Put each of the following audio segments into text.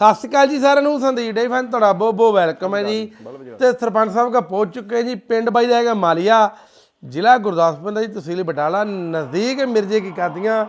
ਸਤਿ ਸ਼੍ਰੀ ਅਕਾਲ ਜੀ ਸਾਰਿਆਂ ਨੂੰ ਸੰਦੀਪ ਡੇ ਫੈਨ ਤੁਹਾਡਾ ਬਹੁਤ ਬਹੁਤ ਵੈਲਕਮ ਹੈ ਜੀ। ਤੇ ਸਰਪੰਚ ਸਾਹਿਬ ਕਾ ਪਹੁੰਚ ਚੁੱਕੇ ਜੀ ਪਿੰਡ ਬਾਈ ਦਾ ਹੈਗਾ ਮਾਲੀਆ ਜ਼ਿਲ੍ਹਾ ਗੁਰਦਾਸਪੁਰ ਦਾ ਜੀ ਤਹਿਸੀਲ ਬਟਾਲਾ ਨਜ਼ਦੀਕ ਮਿਰਜੇ ਕੀ ਕਾਦੀਆਂ।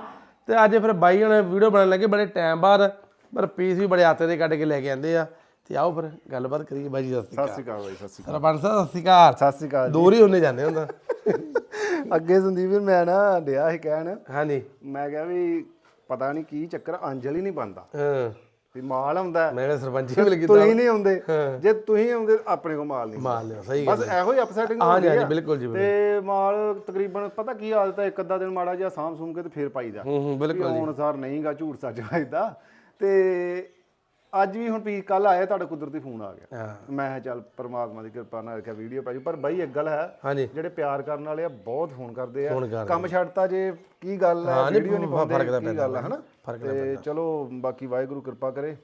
ਤੇ ਅੱਜ ਫਿਰ ਬਾਈ ਹੁਣ ਵੀਡੀਓ ਬਣਾਉਣ ਲੱਗੇ ਬੜੇ ਟਾਈਮ ਬਾਅਦ ਪਰ ਪੀਸ ਵੀ ਬੜੇ ਆਤੇ ਦੇ ਕੱਢ ਕੇ ਲੈ ਕੇ ਆਂਦੇ ਆ। ਤੇ ਆਓ ਫਿਰ ਗੱਲਬਾਤ ਕਰੀਏ ਬਾਈ ਜੀ ਸਤਿ ਸ਼੍ਰੀ ਸਤਿ ਸ਼੍ਰੀ ਅਕਾਲ ਬਾਈ ਸਤਿ ਸ਼੍ਰੀ ਅਕਾਲ। ਸਰਪੰਚ ਸਾਹਿਬ ਸਤਿ ਸ਼੍ਰੀ ਅਕਾਲ। ਸਤਿ ਸ਼੍ਰੀ ਅਕਾਲ ਦੂਰ ਹੀ ਹੁੰਨੇ ਜਾਂਦੇ ਹੁੰਦਾ। ਅੱਗੇ ਸੰਦੀਪ ਮੈਂ ਨਾ ਡਿਆ ਸੀ ਕਹਿਣ। ਹਾਂਜੀ। ਮੈਂ ਕਿਹਾ ਵੀ ਪਤਾ ਨਹੀਂ ਕੀ ਚੱਕਰ ਅੰਜਲ ਹੀ ਨਹੀਂ ਬੰਦਾ ਹਾਂ। ਵੀ ਮਾਲ ਆਉਂਦਾ ਮੈਂ ਕਿਹਾ ਸਰਪੰਚ ਮਿਲ ਗਈ ਤੁਸੀਂ ਨਹੀਂ ਆਉਂਦੇ। ਜੇ ਤੁਸੀਂ ਆਉਂਦੇ ਆਪਣੇ ਕੋਲ ਮਾਲ ਨਹੀਂ ਮਾਰ ਲਿਓ ਸਹੀ ਬਸ ਇਹੋ ਹੀ ਅਪਸੈਟਿੰਗ ਹਾਂਜੀ, ਹੁੰਦੀ ਹਾਂਜੀ, ਆ। ਬਿਲਕੁਲ ਜੀ, ਤੇ ਮਾਲ ਤਕਰੀਬਨ ਪਤਾ ਕੀ ਆਦਤ ਹੈ ਇੱਕ ਅੱਧਾ ਦਿਨ ਮਾੜਾ ਜਿਹਾ ਸਾਂਭ ਸੂਮ ਕੇ ਤੇ ਫੇਰ ਪਾਈਦਾ। ਹੂੰ ਹੂੰ ਬਿਲਕੁਲ ਆਉਣ ਸਾਰ ਨਹੀਂਗਾ ਝੂਠ ਸੱਚ ਵੱਜਦਾ। ਤੇ ਅੱਜ ਵੀ ਹੁਣ ਪੀ ਕੱਲ ਆਇਆ ਤੁਹਾਡਾ ਕੁਦਰਤੀ ਫੋਨ ਆ ਗਿਆ। ਮੈਂ ਚੱਲ ਪਰਮਾਤਮਾ ਦੀ ਕਿਰਪਾ ਨਾਲ ਕਿ ਵੀਡੀਓ ਪਾਈ ਪਰ ਬਾਈ ਇੱਕ ਗੱਲ ਹੈ ਹਾਂਜੀ। ਜਿਹੜੇ ਪਿਆਰ ਕਰਨ ਵਾਲੇ ਆ ਬਹੁਤ ਫੋਨ ਕਰਦੇ ਆ। ਕੰਮ ਛੱਡਤਾ ਜੇ ਕੀ ਗੱਲ ਹੈ? ਵੀਡੀਓ ਨਹੀਂ ਪਾਉਂਦੇ ਕੀ ਗੱਲ ਹੈ ਹਨਾ? ਫ਼ਰਕ ਤੇ ਚਲੋ ਬਾਕੀ ਵਾਹਿਗੁਰੂ ਕਿਰਪਾ ਕਰੇ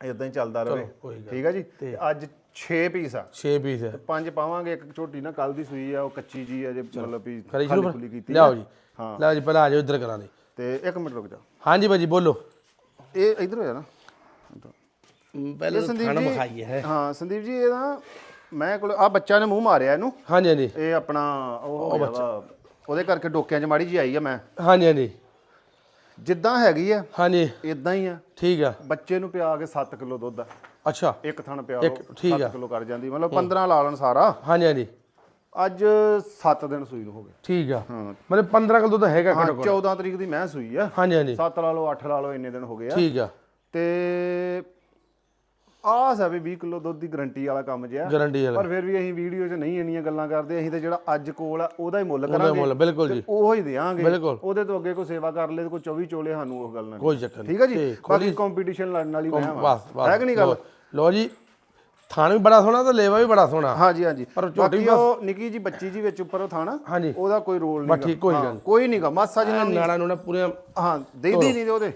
ਇਦਾਂ ਹੀ ਚੱਲਦਾ ਰਹੇ। ਠੀਕ ਆ ਜੀ? ਤੇ ਅੱਜ 6 ਪੀਸ ਆ। 6 ਪੀਸ ਹੈ ਪੰਜ ਪਾਵਾਂਗੇ ਇੱਕ ਝੋਟੀ ਨਾ ਕੱਲ ਦੀ ਸੂਈ ਆ ਉਹ ਕੱਚੀ ਜੀ ਆ ਜੇ ਮਤਲਬ ਵੀ ਕਰੀ ਖਾਲੀ ਸ਼ੁਰੂ ਖੁੱਲੀ ਕੀਤੀ ਲਿਆਓ ਜੀ। ਹਾਂ। ਲਿਆਓ ਜੀ ਪਹਿਲਾਂ ਆ ਜਾਓ ਇੱਧਰ ਕਰਾਂ ਦੇ ਤੇ ਇੱਕ ਮਿੰਟ ਰੁਕ ਜਾ ਹਾਂਜੀ ਭਾਜੀ ਬੋਲੋ। ਇਹ ਇਧਰ ਹੋ ਜਾ ਨਾ ਇੱਧਰ। ਪਹਿਲਾਂ ਜੀ- ਮਖਾਈਏ ਹੈ। ਹਾਂ ਸੰਦੀਪ ਜੀ ਇਹ ਨਾ ਮੈਂ ਕੋਲ ਆ ਬੱਚਾ ਨੇ ਮੂੰਹ ਮਾਰਿਆ ਇਹਨੂੰ। ਹਾਂਜੀ ਹਾਂਜੀ। ਇਹ ਆਪਣਾ ਉਹ ਵਾ ਉਹਦੇ ਕਰਕੇ ਡੋਕਿਆਂ 'ਚ ਮਾੜੀ ਜੀ ਆਈ ਆ ਮੈਂ। ਹਾਂਜੀ ਹਾਂਜੀ। ਜਿੱਦਾਂ ਹੈਗੀ ਆ ਹਾਂਜੀ। ਇਦਾਂ ਹੀ ਆ। ਠੀਕ ਆ। ਬੱਚੇ ਨੂੰ ਪਿਆ ਕੇ 7 ਕਿਲੋ ਦੁੱਧ ਆ। ਅੱਛਾ। ਇੱਕ ਥਣ ਪਿਆ ਇੱਕ- ਲਓ ਠੀਕ 7 ਕਿਲੋ ਕਰ ਜਾਂਦੀ ਮਤਲਬ 15 ਲਾ ਲੈਣ ਸਾਰਾ। ਹਾਂਜੀ ਹਾਂਜੀ। ਅੱਜ 7 ਦਿਨ ਸੂਈ ਨੂੰ ਹੋ ਗਏ। ਠੀਕ ਆ। ਹਾਂ। ਮਤਲਬ 15 ਕਿਲੋ ਤਾਂ ਹੈਗਾ ਹਾਂ ਘੱਟੋ ਘੱਟ। 14 ਤਰੀਕ ਦੀ ਮੈਂ ਸੂਈ ਆ। ਹਾਂਜੀ ਹਾਂਜੀ। 7 ਲਾ ਲਓ 8 ਲਾ ਲਓ ਇੰਨੇ ਦਿਨ ਹੋ ਗਏ ਆ। ਠੀਕ ਆ। ਤੇ ਆਸ ਹੈ ਵੀ 20 ਕਿਲੋ ਦੁੱਧ ਦੀ ਗਰੰਟੀ ਵਾਲਾ ਕੰਮ ਜਿਆ ਗਾਰੰਟੀ ਵਾਲਾ। ਪਰ ਫਿਰ ਵੀ ਅਸੀਂ ਵੀਡੀਓ 'ਚ ਨਹੀਂ ਇੰਨੀਆਂ ਗੱਲਾਂ ਕਰਦੇ ਅਸੀਂ ਤਾਂ ਜਿਹੜਾ ਅੱਜ ਕੋਲ ਆ ਉਹਦਾ ਹੀ ਮੁੱਲ ਉਹਦਾ ਕਰਾਂਗੇ ਮੁੱਲ ਬਿਲਕੁਲ ਜੀ। ਉਹ ਹੀ ਦੇਾਂਗੇ ਬਿਲਕੁਲ। ਉਹਦੇ ਤੋਂ ਅੱਗੇ ਕੋਈ ਸੇਵਾ ਕਰ ਲੇ ਕੋਈ 24 ਚੋਲੇ ਸਾਨੂੰ ਉਹ ਗੱਲ ਨਾ ਕੋਈ ਚੱਕਰ ਨਹੀਂ। ਠੀਕ ਹੈ ਜੀ? ਤੇ ਬਾਕੀ ਕੰਪੀਟੀਸ਼ਨ ਲੜਨ ਵਾਲੀ ਮੈਂ ਹਾਂ ਬਸ ਬਸ। ਹੈ ਕਿ ਨਹੀਂ ਗੱਲ? ਲਓ- ਲਓ ਜੀ ਥਾਣ ਵੀ ਬੜਾ ਸੋਹਣਾ ਤੇ ਲੇਵਾ ਵੀ ਬੜਾ ਸੋਹਣਾ। ਹਾਂਜੀ ਹਾਂਜੀ। ਪਰ ਬਾਕੀ ਉਹ ਨਿੱਕੀ ਜੀ ਬੱਚੀ ਜੀ ਵਿੱਚ ਉੱਪਰ ਉਹ ਥਾਣਾ ਹਾਂਜੀ। ਉਹਦਾ ਕੋਈ ਰੋਲ ਨਹੀਂ ਠੀਕ ਕੋਈ ਗੱਲ ਕੋਈ ਨਹੀਂਗਾ ਮਾਸਾ ਜਿਹਾ ਨਾੜਾ ਨੂੰ ਨਾ ਪੂਰੇ ਹਾਂ ਦੇਦੀ ਨਹੀਂ ਉਹਦੇ।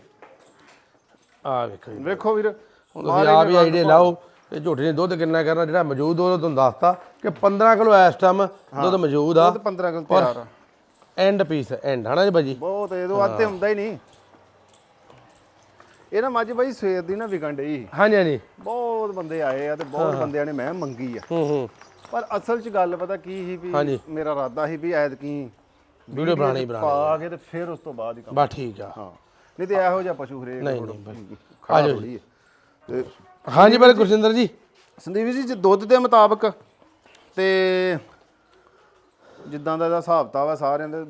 ਆ ਵੇਖੋ ਜੀ। ਵੇਖੋ ਵੀਰ। ਤੁਸੀਂ ਆਪ ਹੀ ਆਈਡੀਆ ਲਾਓ ਤੇ ਝੋਟੀ ਨੇ ਦੁੱਧ ਕਿੰਨਾ ਕਰਨਾ ਜਿਹੜਾ ਮੌਜੂਦ ਉਹ ਤੁਹਾਨੂੰ ਦੱਸਤਾ ਕਿ 15 ਕਿਲੋ ਇਸ ਟਾਈਮ ਦੁੱਧ ਮੌਜੂਦ ਆ। ਦੁੱਧ 15 ਕਿਲੋ ਤਿਆਰ ਆ। ਐਂਡ ਪੀਸ ਐਂਡ ਹਨਾ ਜੀ ਭਾਜੀ? ਬਹੁਤ ਇਹਦੋਂ ਅੱਧੇ ਹੁੰਦਾ ਹੀ ਨਹੀਂ। ਇਹ ਨਾ ਮੱਝ ਬਾਈ ਸਵੇਰ ਦੀ ਨਾ ਵਿਕਣ ਡਈ ਹਾਂਜੀ ਹਾਂਜੀ। ਬਹੁਤ ਬੰਦੇ ਆਏ ਆ ਤੇ ਬਹੁਤ ਬੰਦਿਆਂ ਨੇ ਮੈਂ ਮੰਗੀ ਆ। ਹੂੰ ਹੂੰ। ਪਰ ਅਸਲ 'ਚ ਗੱਲ ਪਤਾ ਕੀ ਸੀ ਵੀ। ਮੇਰਾ ਇਰਾਦਾ ਸੀ ਵੀ ਐਤਕੀ ਵੀਡੀਓ ਬਣਾਣੀ ਬਣਾਣੀ ਪਾ ਕੇ ਤੇ ਫਿਰ ਉਸ ਤੋਂ ਬਾਅਦ ਹੀ ਕੰਮ ਬਸ ਠੀਕ ਆ। ਹਾਂ। ਨਹੀਂ ਤੇ ਇਹੋ ਜਿਹਾ ਪਸ਼ੂ ਹਰੇਕ ਨਹੀਂ, ਨਹੀਂ, ਬਸ। ਖਾ ਆ ਜਾਓ ਥੋੜ੍ਹੀ ਹੈ। ਤੇ ਹਾਂਜੀ ਬੜੇ ਗੁਰਜਿੰਦਰ ਜੀ। ਸੰਦੀਪ ਜੀ ਜੇ ਦੁੱਧ ਦੇ ਮੁਤਾਬਕ ਤੇ ਜਿੱਦਾਂ ਦਾ ਇਹਦਾ ਹਿਸਾਬ ਤਾ ਵਾ ਸਾਰਿਆਂ ਦੇ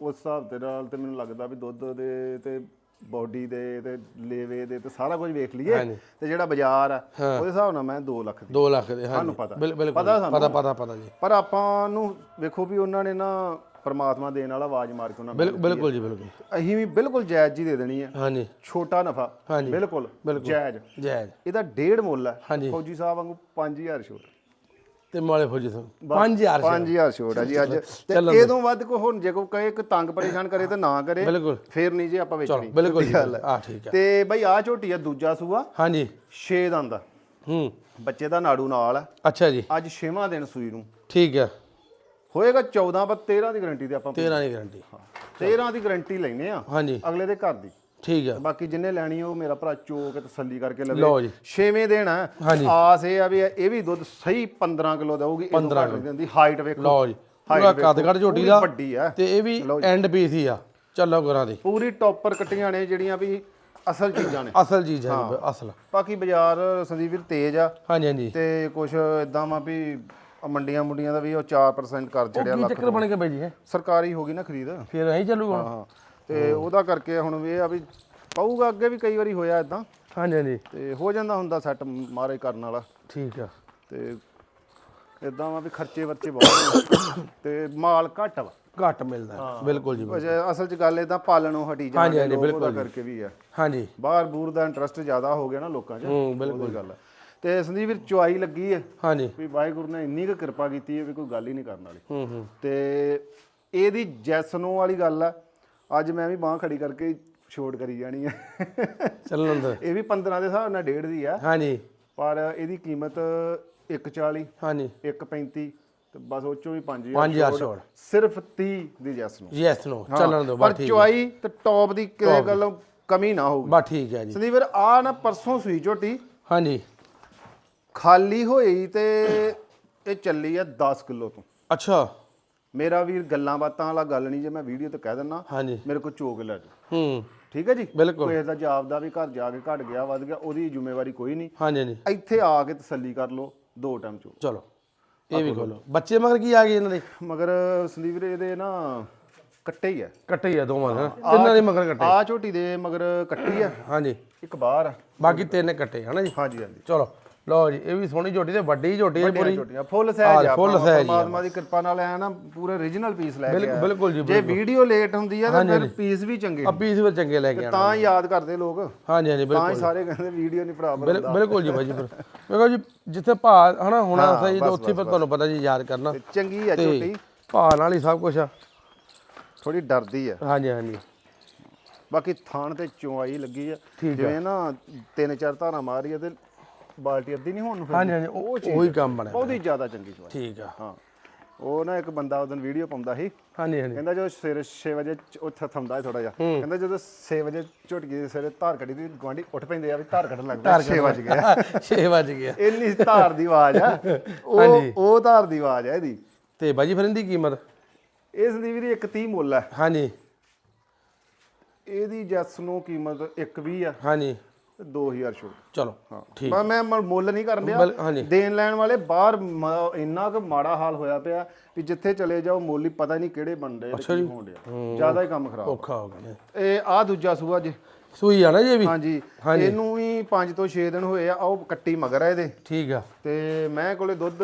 ਉਸ ਹਿਸਾਬ ਦੇ ਨਾਲ ਤੇ ਮੈਨੂੰ ਲੱਗਦਾ ਵੀ ਦੁੱਧ ਦੇ ਤੇ ਬੋਡੀ ਦੇ ਤੇ ਲੇਵੇ ਦੇ ਤੇ ਸਾਰਾ ਕੁਝ ਵੇਖ ਲਈਏ। ਤੇ ਜਿਹੜਾ ਬਾਜ਼ਾਰ ਆ ਉਹਦੇ ਹਿਸਾਬ ਨਾਲ ਮੈਂ 2 ਲੱਖ ਦੀ। 2 ਲੱਖ ਦੇ ਹਾਂਜੀ। ਸਾਨੂੰ ਪਤਾ। ਪਤਾ। ਪਤਾ ਪਤਾ ਜੀ। ਪਰ ਆਪਾਂ ਨੂੰ ਵੇਖੋ ਵੀ ਉਹਨਾਂ ਨੇ ਨਾ ਪਰਮਾਤਮਾ ਦੇਣ ਵਾਲਾ ਆਵਾਜ਼ ਮਾਰ ਕੇ ਉਹਨਾਂ ਨੂੰ ਬਿਲ- ਬਿਲਕੁਲ ਜੀ ਬਿਲਕੁਲ। ਅਸੀਂ ਵੀ ਬਿਲਕੁਲ ਜਾਇਜ਼ ਜੀ ਦੇ ਦੇਣੀ ਹੈ। ਹਾਂਜੀ। ਛੋਟਾ ਨਫਾ। ਹਾਂਜੀ। ਬਿਲਕੁਲ। ਜਾਇਜ਼। ਜਾਇਜ਼। ਇਹਦਾ ਡੇਢ ਮੁੱਲ ਹੈ। ਫੌਜੀ ਸਾਹਿਬ ਵਾਂਗੂ 5000 ਛੋਟ। ਤੇ ਮਾਲੇ ਫੌਜੀ ਤੋਂ 5000 5000 ਛੋਟ। ਹੈ ਜੀ ਅੱਜ। ਤੇ ਇਹ ਤੋਂ ਵੱਧ ਕੋ ਹੁਣ ਜੇ ਕੋਈ ਕਹੇ ਕਿ ਤੰਗ ਪਰੇਸ਼ਾਨ ਕਰੇ ਤਾਂ ਨਾ ਕਰੇ ਬਿਲਕੁਲ। ਫੇਰ ਨਹੀਂ ਜੀ ਆਪਾਂ ਵੇਚਣੀ। ਬਿਲਕੁਲ ਜੀ ਆ ਠੀਕ ਆ ਤੇ ਬਈ ਆ ਝੋਟੀ ਆ ਦੂਜਾ ਸੂਆ। ਹਾਂਜੀ। 6 ਦੰਦ। ਹੂੰ। ਬੱਚੇ ਦਾ ਨਾੜੂ ਨਾਲ ਅੱਛਾ ਜੀ। ਅੱਜ 6ਵਾਂ ਦਿਨ ਸੂਈ ਨੂੰ। ਠੀਕ ਆ ਹੋਏਗਾ 14 ਪਰ 13 ਦੀ ਗਾਰੰਟੀ ਤੇ ਆਪਾਂ 13 ਦੀ ਗਾਰੰਟੀ। 13 ਦੀ ਗਾਰੰਟੀ ਲੈਨੇ ਆ। ਹਾਂਜੀ। ਅਗਲੇ ਦੇ ਘਰ ਦੀ। ਠੀਕ ਆ। ਬਾਕੀ ਜਿੰਨੇ ਲੈਣੀ ਉਹ ਮੇਰਾ ਭਰਾ ਚੋ ਕੇ ਤਸੱਲੀ ਕਰਕੇ ਲਵੇ। ਲਓ ਜੀ। ਛੇਵੇਂ ਦਿਨ ਆ। ਹਾਂਜੀ। ਆਸ ਇਹ ਆ ਵੀ ਇਹ ਵੀ ਦੁੱਧ ਸਹੀ 15 ਕਿਲੋ ਦੇਊਗੀ 15 ਕਿਲੋ। ਦਿੰਦੀ। ਹਾਈਟ ਵੇਖੋ। ਲਓ ਜੀ। ਪੂਰਾ ਵੇਖੋ, ਕੱਦ ਕੱਢ ਝੋਟੀ ਦਾ। ਵੱਡੀ ਆ। ਤੇ ਇਹ ਵੀ ਐਂਡ ਪੀਸ ਹੀ ਆ। ਚੱਲੋ ਕਰਾਂ ਦੀ। ਪੂਰੀ ਟੌਪਰ ਕੱਟੀਆਂ ਨੇ ਜਿਹੜੀਆਂ ਵੀ ਅਸਲ ਚੀਜ਼ਾਂ ਨੇ। ਅਸਲ ਚੀਜ਼ ਅਸਲ। ਬਾਕੀ ਬਾਜ਼ਾਰ ਸੰਦੀਪ ਵੀਰ ਤੇਜ਼ ਆ। ਹਾਂਜੀ ਹਾਂਜੀ। ਤੇ ਕੁਝ ਇਦਾਂ ਵਾ ਵੀ ਆਹ ਮੰਡੀਆਂ ਮੁੰਡੀਆਂ ਦਾ ਵੀ ਉਹ 4% ਕਰ ਚੜਿਆ ਕੀ ਲੱਖ ਚੱਕਰ ਬਣ ਕੇ ਬਾਈ ਜੀ ਹੈ ਸਰਕਾਰੀ ਹੋ ਗਈ ਨਾ ਖਰੀਦ। ਫਿਰ ਐਂ ਚੱਲੂਗਾ ਹੁਣ? ਹਾਂ ਤੇ ਉਹਦਾ ਕਰਕੇ ਹੁਣ ਇਹ ਆ ਵੀ ਪਊਗਾ ਅੱਗੇ ਵੀ ਕਈ ਵਾਰੀ ਹੋਇਆ ਇਦਾਂ ਹਾਂਜੀ ਹਾਂਜੀ। ਤੇ ਹੋ ਜਾਂਦਾ ਹੁੰਦਾ ਸੈੱਟ ਮਾਰੇ ਕਰਨ ਵਾਲਾ। ਠੀਕ ਆ। ਤੇ ਇਦਾਂ ਵਾ ਵੀ ਖਰਚੇ ਵਰਚੇ ਬਹੁਤ ਨੇ। ਤੇ ਮਾਲ ਘੱਟ ਵਾ। ਘੱਟ ਮਿਲਦਾ। ਹੈ। ਬਿਲਕੁਲ ਜੀ ਵਜੇ ਅਸਲ ਚ ਗੱਲ ਇਦਾਂ ਪਾਲਣੋਂ ਹਟੀ ਹਾਂਜੀ, ਜਾਂਦੇ ਹਾਂਜੀ, ਲੋਕ ਉਹਦਾ ਕਰਕੇ ਵੀ ਆ। ਹਾਂਜੀ। ਬਾਹਰ ਬੂਰ ਦਾ ਇੰਟਰਸਟ ਜ਼ਿਆਦਾ ਹੋ ਗਿਆ ਨਾ ਲੋਕਾਂ 'ਚ। ਹੂੰ ਬਿਲਕੁਲ। ਉਹਦੀ ਗੱਲ ਆ। ਤੇ ਸੰਦੀਪ ਵੀਰ ਚੁਆਈ ਲੱਗੀ ਹੈ ਹਾਂਜੀ। ਵੀ ਵਾਹਿਗੁਰੂ ਨੇ ਇੰਨੀ ਕੁ ਕਿਰਪਾ ਕੀਤੀ ਹੈ ਵੀ ਕੋਈ ਗੱਲ ਹੀ ਨਹੀਂ ਕਰਨ ਵਾਲੀ। ਹੂੰ ਹੂੰ। ਤੇ ਇਹਦੀ ਜੈਸਨੋ ਵਾਲੀ ਗੱਲ ਆ ਅੱਜ ਮੈਂ ਵੀ ਬਾਹ ਖੜੀ ਕਰਕੇ ਛੋਟ ਕਰੀ ਜਾਣੀ ਹੈ ਚੱਲਣ ਅੰਦਰ। ਇਹ ਵੀ 15 ਦੇ ਹਿਸਾਬ ਨਾਲ ਡੇਢ ਦੀ ਆ। ਹਾਂਜੀ। ਪਰ ਇਹਦੀ ਕੀਮਤ 140 ਹਾਂਜੀ। 135 ਤੇ ਬਸ ਉਹ ਚੋਂ ਵੀ 5000 5000 ਛੋੜ ਸਿਰਫ 30 ਦੀ ਜੈਸਨੋ। ਯੈਸ ਨੋ ਚੱਲਣ ਦੋ ਪਰ ਬਸ ਠੀਕ ਚੁਆਈ ਤੇ ਟੌਪ ਦੀ ਕਿਸੇ ਗੱਲੋਂ ਕਮੀ ਨਾ ਹੋਊਗੀ। ਬਾ ਠੀਕ ਹੈ ਜੀ। ਸੰਦੀਪ ਵੀਰ ਆ ਨਾ ਪਰਸੋਂ ਸੂਈ ਝੋਟੀ। ਹਾਂਜੀ। ਖਾਲੀ ਹੋਈ ਤੇ ਇਹ ਚੱਲੀ ਆ 10 ਕਿਲੋ ਤੋਂ। ਅੱਛਾ। ਮੇਰਾ ਵੀਰ ਗੱਲਾਂ ਬਾਤਾਂ ਵਾਲਾ ਗੱਲ ਨਹੀਂ ਜੇ ਮੈਂ ਵੀਡੀਓ ਤੇ ਕਹਿ ਦਿੰਨਾ ਹਾਂਜੀ। ਮੇਰੇ ਕੋਲ ਚੋਕ ਲੈ ਜਾ ਹੂੰ। ਠੀਕ ਹੈ ਜੀ? ਬਿਲਕੁਲ। ਕੋਈ ਦਾ ਜਾਬ ਦਾ ਵੀ ਘਰ ਜਾ ਕੇ ਘਟ ਗਿਆ ਵੱਧ ਗਿਆ ਉਹਦੀ ਜ਼ਿੰਮੇਵਾਰੀ ਕੋਈ ਨਹੀਂ। ਹਾਂਜੀ ਹਾਂਜੀ। ਇੱਥੇ ਆ ਕੇ ਤਸੱਲੀ ਕਰ ਲਓ ਦੋ ਟਾਈਮ ਚੋ। ਚਲੋ ਇਹ ਵੀ ਖੋਲੋ। ਬੱਚੇ ਮਗਰ ਕੀ ਆ ਗਏ ਇਹਨਾਂ ਦੇ? ਮਗਰ ਸੰਦੀਪ ਵੀਰ ਇਹਦੇ ਨਾ ਕੱਟੇ ਹੀ ਆ। ਕੱਟੇ ਹੀ ਆ ਦੋਵਾਂ ਦੇ ਨਾ ਤਿੰਨਾਂ ਦੇ ਮਗਰ ਕੱਟੇ। ਆ ਝੋਟੀ ਦੇ ਮਗਰ ਕੱਟੀ ਆ। ਹਾਂਜੀ। ਇੱਕ ਬਾਹਰ ਆ। ਬਾਕੀ ਤਿੰਨ ਕੱਟੇ ਹਨਾ ਜੀ? ਹਾਂਜੀ ਹਾਂਜੀ। ਚਲੋ। ਲਓ ਜੀ ਇਹ ਵੀ ਸੋਹਣੀ ਝੋਟੀ ਤੇ ਵੱਡੀ ਝੋਟੀ ਹੈ ਪੂਰੀ। ਝੋਟੀਆਂ ਫੁੱਲ ਸਾਈਜ਼ ਆ ਹੀ ਆ। ਪਰਮਾਤਮਾ ਦੀ ਕਿਰਪਾ ਨਾਲ ਐ ਨਾ ਪੂਰੇ origignal ਪੀਸ ਲੈ ਕੇ ਬਿਲਕੁਲ ਜੀ ਜੇ ਵੀਡੀਓ ਲੇਟ ਹੁੰਦੀ ਆ ਤਾਂ ਫਿਰ ਪੀਸ ਵੀ ਚੰਗੇ ਆ ਪੀਸ ਵੀ ਚੰਗੇ ਲੈ ਕੇ ਆਣਾ ਤਾਂ ਯਾਦ ਕਰਦੇ ਲੋਕ। ਹਾਂਜੀ ਹਾਂਜੀ ਤਾਂ ਬਿਲਕੁਲ। ਹੀ ਸਾਰੇ ਕਹਿੰਦੇ ਵੀਡੀਓ ਨਹੀਂ ਭਰਾ ਬਿਲ- ਬਿਲਕੁਲ ਜੀ ਭਾਈ ਜੀ ਬਿਲ- ਮੈਂ ਕਹਾਂ ਜੀ ਜਿੱਥੇ ਭਾਅ ਹਨਾ ਹੋਣਾ ਸਹੀ ਤਾਂ ਉੱਥੇ ਫਿਰ ਤੁਹਾਨੂੰ ਪਤਾ ਜੀ ਯਾਦ ਕਰਨਾ। ਤੇ ਚੰਗੀ ਆ ਝੋਟੀ। ਭਾਅ ਨਾਲ ਹੀ ਸਭ ਕੁਝ ਆ। ਥੋੜੀ ਡਰਦੀ ਆ। ਹਾਂਜੀ ਹਾਂਜੀ। ਬਾਕੀ ਥਾਣ ਤੇ ਚੁਆਈ ਲੱਗੀ ਆ। ਜਿਵੇਂ ਨਾ ਤਿੰਨ ਚਾਰ ਧਾਰਾਂ ਮਾਰੀ ਆ ਤੇ ਬਾਲਟੀ ਅੱਧੀ ਨਹੀਂ ਹੋਣ ਨੂੰ ਫਿਰ ਹਾਂਜੀ ਹਾਂਜੀ ਉਹ ਉਹੀ ਕੰਮ ਬਣਿਆ ਬਹੁਤ ਹੀ ਜ਼ਿਆਦਾ ਚੰਗੀ ਚੁਆਈ ਠੀਕ ਆ। ਹਾਂ। ਉਹ ਨਾ ਇੱਕ ਬੰਦਾ ਉਹਦਨ ਵੀਡੀਓ ਪਾਉਂਦਾ ਸੀ। ਹਾਂਜੀ ਹਾਂਜੀ। ਕਹਿੰਦਾ ਜਦੋਂ ਸਵੇਰੇ 6 ਵਜੇ ਉੱਥੇ ਥੰਮਦਾ ਥੋੜਾ ਜਿਹਾ। ਕਹਿੰਦਾ ਜਦੋਂ 6 ਵਜੇ ਝੁੱਟਕੀ ਦੇ ਸਵੇਰੇ ਧਾਰ ਕੱਢੀ ਦੀ ਗਵਾਂਢੀ ਉੱਠ ਪੈਂਦੇ ਆ ਵੀ ਧਾਰ ਕੱਢਣ ਲੱਗਦਾ 6 ਵਜ ਗਿਆ 6 ਵਜ ਗਿਆ ਇੰਨੀ ਧਾਰ ਦੀ ਆਵਾਜ਼ ਆ। ਉਹ ਉਹ ਧਾਰ ਦੀ ਆਵਾਜ਼ ਆ ਇਹਦੀ। ਤੇ ਬਾਜੀ ਫਿਰ ਇਹਦੀ ਕੀਮਤ ਇਸ ਦੀ ਵੀ ਇੱਕ 30 ਮੁੱਲ ਹੈ ਹਾਂਜੀ। ਇਹਦੀ ਜੈਸ ਨੂੰ ਕੀਮਤ 120 ਆ। ਹਾਂਜੀ। 2000 ਛੋੜ ਚਲੋ ਠੀਕ। ਮੈਂ ਮੈਂ ਮ- ਮੁੱਲ ਨਹੀਂ ਕਰਨ ਡਿਆ ਬਿਲ- ਹਾਂਜੀ। ਦੇਣ ਲੈਣ ਵਾਲੇ ਬਾਹਰ ਮ- ਇੰਨਾ ਕੁ ਮਾੜਾ ਹਾਲ ਹੋਇਆ ਪਿਆ ਕਿ ਜਿੱਥੇ ਚਲੇ ਜਾਓ ਮੁੱਲ ਹੀ ਪਤਾ ਨਹੀਂ ਕਿਹੜੇ ਬਣਦੇ ਆ ਤੇ ਕੀ ਹੋਣ ਡਿਆ। ਜ਼ਿਆਦਾ ਹੀ ਕੰਮ ਖਰਾਬ। ਔਖਾ ਹੋ ਗਿਆ। ਇਹ ਆ ਦੂਜਾ ਸੂਆ ਜੇ। ਸੂਈ ਆ ਨਾ ਜੀ ਇਹ ਵੀ? ਹਾਂਜੀ। ਇਹਨੂੰ ਵੀ 5 ਤੋਂ 6 ਦਿਨ ਹੋਏ ਆ ਉਹ ਕੱਟੀ ਮਗਰ ਆ ਇਹਦੇ। ਠੀਕ ਆ। ਤੇ ਮੈਂ ਕੋਲੇ ਦੁੱਧ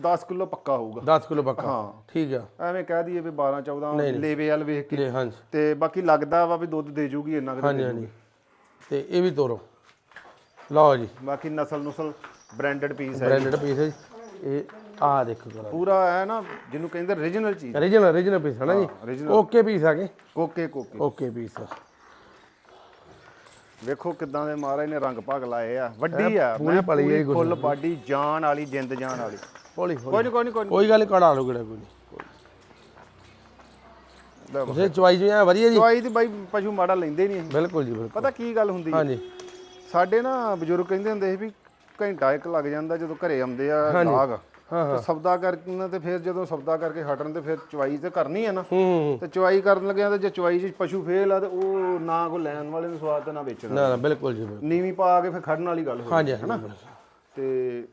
10 ਕਿਲੋ ਪੱਕਾ ਹੋਊਗਾ। 10 ਕਿਲੋ ਪੱਕਾ। ਹਾਂ। ਠੀਕ ਆ। ਐਵੇਂ ਕਹਿ ਦਈਏ ਵੀ 12 14 ਲੇਵੇ ਵਾਲ ਵੇਖ ਕੇ। ਜੀ ਹਾਂਜੀ। ਤੇ ਬਾਕੀ ਲੱਗਦਾ ਵਾ ਵੀ ਦੁੱਧ ਦੇ ਜੂਗੀ ਇੰਨਾ ਕੁ ਹਾਂਜੀ ਹਾਂਜੀ। ਤੇ ਇਹ ਵੀ ਤੋਰੋ। ਲਓ ਜੀ। ਬਾਕੀ ਨਸਲ ਨੁਸਲ ਬ੍ਰਾਂਡਡ ਪੀਸ ਹੈ ਬ੍ਰਾਂਡਡ ਪੀਸ ਹੈ ਜੀ। ਇਹ ਆ ਦੇਖੋ ਜਰਾ। ਪੂਰਾ ਹੈ ਨਾ ਜਿਹਨੂੰ ਕਹਿੰਦੇ origignal ਚੀਜ਼। Origignal origignal ਪੀਸ ਹੈ ਨਾ ਜੀ। ਓਕੇ ਪੀਸ ਆ ਗਏ। ਕੋਕੇ ਕੋਕੇ ਓਕੇ ਪੀਸ ਵੇਖੋ ਕਿਦਾਂ ਦੇ ਮਹਾਰਾਜ ਨੇ ਰੰਗ ਭਾਗ ਲਾਏ ਆ। ਵੱਡੀ ਆ ਮੈਂ ਪਲੀ ਪੂਰੀ ਫੁੱਲ ਬਾਡੀ ਜਾਨ ਵਾਲੀ ਜਿੰਦ ਜਾਨ ਵਾਲੀ। ਹੌਲੀ ਕੋਈ ਹੌਲੀ ਨਹੀਂ ਕੋਈ ਨਹੀਂ ਕੋਈ ਕੋਈ ਗੱਲ ਕੜਾ ਲਓ ਕਿਹੜਾ ਕੋਈ ਨਹੀਂ ਤੁਸੀਂ ਚਵਾਈ ਜੋ ਆ ਵਧੀਆ ਜੀ। ਦਵਾਈ ਤੇ ਬਾਈ ਪਸ਼ੂ ਮਾੜਾ ਲੈਂਦੇ ਨਹੀਂ ਬਿਲਕੁਲ ਜੀ ਬਿਲਕੁਲ। ਪਤਾ ਕੀ ਗੱਲ ਹੁੰਦੀ ਹੈ? ਹਾਂਜੀ। ਸਾਡੇ ਨਾ ਬਜ਼ੁਰਗ ਕਹਿੰਦੇ ਹੁੰਦੇ ਸੀ ਵੀ ਘੰਟਾ ਇੱਕ ਲੱਗ ਜਾਂਦਾ ਜਦੋਂ ਘਰੇ ਆਉਂਦੇ ਆ ਗਾਹਕ ਹਾਂ ਤੇ ਸਬਦਾ ਕਰਨ ਤੇ ਫਿਰ ਜਦੋਂ ਸਬਦਾ ਕਰਕੇ ਹਟਣ ਤੇ ਫਿਰ ਚਵਾਈ ਤੇ ਕਰਨੀ ਆ ਨਾ। ਹੂੰ ਹੂੰ ਤੇ ਚਵਾਈ ਕਰਨ ਲੱਗਿਆ ਤੇ ਜੇ ਚਵਾਈ 'ਚ ਪਸ਼ੂ ਫੇਲ ਆ ਤੇ ਉਹ ਨਾ ਕੋ ਲੈਣ ਵਾਲੇ ਨੂੰ ਸਵਾਦ ਤੇ ਨਾ ਵੇਚਣ ਨਾ ਨਾ ਬਿਲਕੁਲ ਜੀ ਬਿਲਕੁਲ। ਨੀਵੀਂ ਪਾ ਕੇ ਫਿਰ ਖੜਨ ਵਾਲੀ ਗੱਲ ਹੋਈ ਹਾਂਜੀ ਹਾਂਜੀ ਤੇ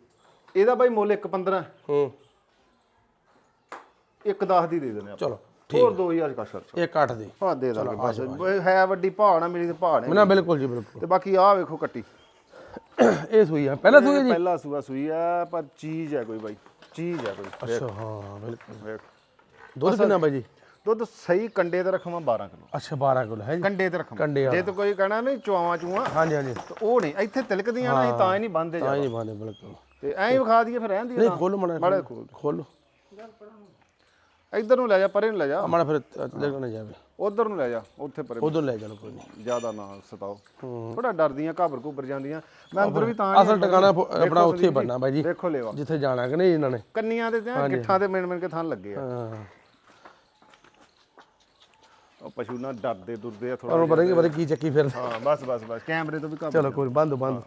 ਇਹਦਾ ਬਾਈ ਮੁੱਲ 1.15 ਹੂੰ। ਇੱਕ 10 ਦੀ ਦੇ ਦਿੰਦੇ ਆਪਾਂ। ਚਲੋ। ਹੋਰ 2000 ਕਾ ਸਰਚ ਇਹ ਕੱਟ ਦੇ। ਹਾਂ ਦੇ ਦਾਂਗੇ ਬਸ। ਹੈ ਵੱਡੀ ਭਾਅ ਨਾ ਮੇਰੀ ਤੇ ਭਾਅ ਨੇ। ਨਾ ਬਿਲਕੁਲ ਜੀ ਬਿਲਕੁਲ। ਤੇ ਬਾਕੀ ਆਹ ਵੇਖੋ ਕੱਟੀ। ਇਹ ਸੂਈ ਆ। ਪਹਿਲਾਂ ਸੂਈ ਜੀ? ਪਹਿਲਾ ਸੂਆ ਸੂਈ ਆ ਪਰ ਚੀਜ਼ ਹੈ ਕੋਈ ਬਾਈ। ਚੀਜ਼ ਹੈ ਕੋਈ। ਅੱਛਾ ਹਾਂ ਬਿਲਕੁਲ। ਵੇਖ। ਦੁੱਧ ਕਿੰਨਾ ਬਾਈ ਜੀ? ਦੁੱਧ ਸਹੀ ਕੰਡੇ ਤੇ ਰੱਖਵਾਂ 12 ਕਿਲੋ। ਅੱਛਾ 12 ਕਿਲੋ ਹੈ ਜੀ। ਕੰਡੇ ਤੇ ਰੱਖਵਾਂ। ਕੰਡੇ ਜੇ ਤੂੰ ਕੋਈ ਕਹਿਣਾ ਨਹੀਂ ਚੁਆਵਾਂ ਚੂਆਂ ਹਾਂਜੀ ਹਾਂਜੀ। ਤੇ ਉਹ ਨਹੀਂ ਇੱਥੇ ਤਿਲਕਦੀਆਂ ਨਹੀਂ ਤਾਂ ਹੀ ਨਹੀਂ ਬੰਦੇ ਤਾਂ ਜਾ ਹੀ ਨਹੀਂ ਬਾਂਦੇ ਬਿਲਕੁਲ। ਤੇ ਐਂ ਵਿਖਾ ਦਈਏ ਫਿਰ ਰਹਿਣ ਦੀ ਨਹੀਂ ਖੋਲ ਮਾੜਾ ਖੋਲ। ਖੋਲ। ਇੱਧਰ ਨੂੰ ਲੈ ਜਾ ਪਰੇ ਨੂੰ ਲੈ ਜਾ। ਮਣਾ ਫਿਰ ਲੱਗਣਾ ਨਾ ਜਾਵੇ ਉਧਰ ਨੂੰ ਲੈ ਜਾ ਉੱਥੇ ਪਰੇ। ਉਧਰ ਲੈ ਜਾਣਾ ਕੋਈ ਨਹੀਂ। ਜ਼ਿਆਦਾ ਨਾ ਸਤਾਓ। ਥੋੜਾ ਡਰਦੀਆਂ ਘਾਬਰ ਘੂਬਰ ਜਾਂਦੀਆਂ। ਮੈਂ ਅੰਦਰ ਵੀ ਤਾਂ ਅਸਲ ਟਿਕਾਣਾ ਆਪਣਾ ਉੱਥੇ ਹੀ ਬਣਨਾ ਬਾਈ ਜੀ। ਦੇਖੋ ਲੈਵਾ। ਜਿੱਥੇ ਜਾਣਾ ਕਿ ਨਹੀਂ ਇਹਨਾਂ ਨੇ? ਕੰਨੀਆਂ ਤੇ ਤੇ ਗਿੱਠਾਂ ਤੇ ਮਿਣ ਮਿਣ ਕੇ ਥਾਂ ਲੱਗੇ ਆ। ਹਾਂ। ਉਹ ਪਸ਼ੂ ਨਾ ਡਰਦੇ ਦੁਰਦੇ ਆ ਥੋੜਾ ਪਤਾ ਕਿ ਪਤਾ ਕੀ ਚੱਕੀ ਫਿਰ ਹਾਂ ਬਸ ਬਸ ਬਸ। ਕੈਮਰੇ ਤੋਂ ਵੀ ਘੱਟ ਚਲੋ ਕੋਈ ਬੰਦ ਬੰਦ।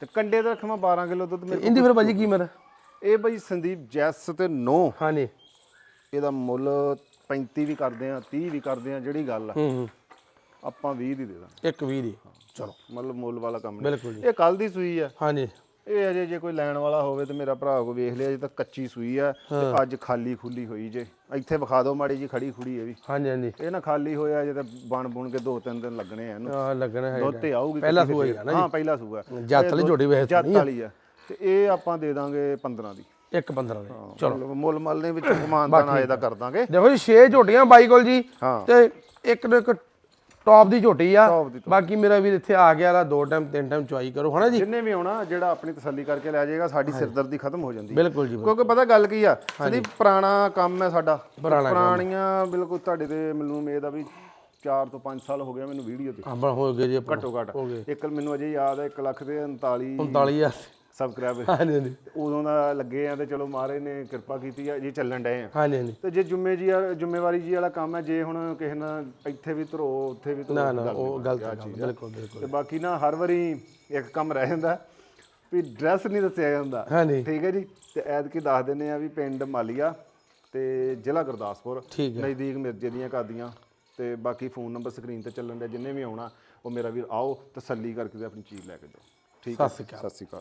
ਤੇ ਕੰਡੇ ਤੇ ਰੱਖਵਾਂ 12 ਕਿਲੋ ਦੁੱਧ ਮੇਰੇ ਇੰਦੀ ਫਿਰ ਬਾਜੀ ਕੀਮਤ ਇਹ ਬਈ ਸੰਦੀਪ ਜੈਸ ਤੇ 9 ਹਾਂਜੀ। ਇਹਦਾ ਮੁੱਲ 35 ਵੀ ਕਰਦੇ ਆ 30 ਵੀ ਕਰਦੇ ਆ ਜਿਹੜੀ ਗੱਲ ਆ। ਹੂੰ ਹੂੰ। ਆਪਾਂ 20 ਦੀ ਦੇ ਦਾਂ ਇੱਕ 20 ਦੀ। ਚਲੋ ਮਤਲਬ ਮੁੱਲ ਵਾਲਾ ਕੰਮ ਨਹੀਂ। ਬਿਲਕੁਲ ਜੀ। ਇਹ ਕੱਲ ਦੀ ਸੂਈ ਆ। ਹਾਂਜੀ। ਇਹ ਅਜੇ ਜੇ ਕੋਈ ਲੈਣ ਵਾਲਾ ਹੋਵੇ ਤੇ ਮੇਰਾ ਭਰਾ ਕੋ ਵੇਖ ਲਿਆ ਜੇ ਤਾਂ ਕੱਚੀ ਸੂਈ ਆ ਤੇ ਅੱਜ ਖਾਲੀ ਖੁੱਲੀ ਹੋਈ ਜੇ। ਇੱਥੇ ਵਿਖਾ ਦਿਓ ਮਾੜੀ ਜੀ ਖੜੀ ਖੁੜੀ ਇਹ ਵੀ। ਹਾਂਜੀ ਹਾਂਜੀ। ਇਹ ਨਾ ਖਾਲੀ ਹੋਇਆ ਜੇ ਤਾਂ ਬਣ ਬੁਣ ਕੇ ਦੋ ਤਿੰਨ ਦਿਨ ਲੱਗਣੇ ਆ ਇਹਨੂੰ। ਆ ਲੱਗਣਾ ਹੈ ਦੁੱਧ ਤੇ ਆਊਗੀ ਪਹਿਲਾ ਸੂਆ ਹੀ ਤੇ ਆ ਨਾ ਹਾਂ ਪਹਿਲਾ ਸੂਆ। ਜੱਤ ਵਾਲੀ ਝੋਟੀ ਵੈਸੇ ਜੱਤ ਵਾਲੀ ਆ। ਤੇ ਇਹ ਆਪਾਂ ਦੇ ਦਾਂਗੇ 15 ਦੀ। ਇੱਕ 15 ਦੇ। ਚਲੋ। ਮੁੱਲ ਮੱਲ ਦੇ ਵਿੱਚ ਕਮਾਨਦਾਨ ਆਏ ਦਾ ਕਰ ਦਾਂਗੇ। ਦੇਖੋ ਜੀ 6 ਝੋਟੀਆਂ ਬਾਈ ਕੋਲ ਜੀ ਹਾਂ। ਤੇ ਇੱਕ ਨੂੰ ਇੱਕ ਟੌਪ ਦੀ ਝੋਟੀ ਆ। Top ਦੀ ਬਾਕੀ ਮੇਰਾ ਵੀਰ ਇੱਥੇ ਆ ਗਿਆ ਲਾ ਦੋ ਟਾਈਮ ਤਿੰਨ ਟਾਈਮ ਚੁਆਈ ਕਰੋ ਹਨਾ ਜੀ? ਜਿੰਨੇ ਵੀ ਆਉਣਾ ਜਿਹੜਾ ਆਪਣੀ ਤਸੱਲੀ ਕਰਕੇ ਲੈ ਜਾਏਗਾ ਸਾਡੀ ਸਿਰਦਰਦੀ ਖਤਮ ਹੋ ਜਾਂਦੀ ਹੈ। ਬਿਲਕੁਲ ਜੀ ਕਿਉਂਕਿ ਪਤਾ ਗੱਲ ਕੀ ਆ ਸੰਦੀਪ ਪੁਰਾਣਾ ਕੰਮ ਹੈ ਸਾਡਾ। ਪੁਰਾਣਾ ਪੁਰਾਣੀਆਂ ਬਿਲਕੁਲ ਤੁਹਾਡੇ ਤੇ ਮੈਨੂੰ ਉਮੀਦ ਆ ਵੀ 4 ਤੋਂ 5 ਸਾਲ ਹੋ ਗਿਆ ਮੈਨੂੰ ਵੀਡੀਓ ਤੇ। ਆਪਾਂ ਹੋ ਗਏ ਜੀ ਘੱਟੋ ਘੱਟ। ਇੱਕ ਮੈਨੂੰ ਅਜੇ ਯਾਦ ਹੈ 1 ਲੱਖ ਤੇ 39 39000 ਸਬਸਕ੍ਰਾਈਬਰ ਹਾਂਜੀ ਹਾਂਜੀ। ਉਦੋਂ ਦਾ ਲੱਗੇ ਆ ਤੇ ਚਲੋ ਮਹਾਰਾਜ ਨੇ ਕਿਰਪਾ ਕੀਤੀ ਆ ਜੀ ਚੱਲਣ ਡਏ ਆ। ਹਾਂਜੀ ਹਾਂਜੀ। ਤੇ ਜੇ ਜ਼ਿੰਮੇ ਜੀ ਵਾਲਾ- ਜ਼ਿੰਮੇਵਾਰੀ ਜੀ ਵਾਲਾ ਕੰਮ ਹੈ ਜੇ ਹੁਣ ਕਿਸੇ ਨਾਲ ਇੱਥੇ ਵੀ ਧਰੋ ਉੱਥੇ ਵੀ ਧਰੋ ਨਾ ਨਾ ਉਹ ਗਲਤ ਕੰਮ ਆ। ਬਿਲਕੁਲ ਬਿਲਕੁਲ। ਤੇ ਬਾਕੀ ਨਾ ਹਰ ਵਾਰੀ ਇੱਕ ਕੰਮ ਰਹਿ ਜਾਂਦਾ ਵੀ ਡਰੈਸ ਨਹੀਂ ਦੱਸਿਆ ਜਾਂਦਾ। ਹਾਂਜੀ। ਠੀਕ ਹੈ ਜੀ? ਤੇ ਐਤਕੀ ਦੱਸ ਦਿੰਨੇ ਆ ਵੀ ਪਿੰਡ ਮਾਲੀਆ ਤੇ ਜ਼ਿਲ੍ਹਾ ਗੁਰਦਾਸਪੁਰ ਠੀਕ ਨਜ਼ਦੀਕ ਮਿਰਜੇ ਦੀਆਂ ਕਾਦੀਆਂ। ਤੇ ਬਾਕੀ ਫੋਨ ਨੰਬਰ ਸਕਰੀਨ ਤੇ ਚੱਲਣ ਦੇ ਜਿੰਨੇ ਵੀ ਆਉਣਾ ਉਹ ਮੇਰਾ ਵੀਰ ਆਓ ਤਸੱਲੀ ਕਰਕੇ ਤੇ ਆਪਣੀ ਚੀਜ਼ ਲੈ ਕੇ ਜਾਓ। ਠੀਕ ਹੈ? ਸਤਿ ਸ਼੍ਰੀ ਅਕਾਲ। ਸਤਿ ਸ਼੍ਰੀ ਅਕਾਲ।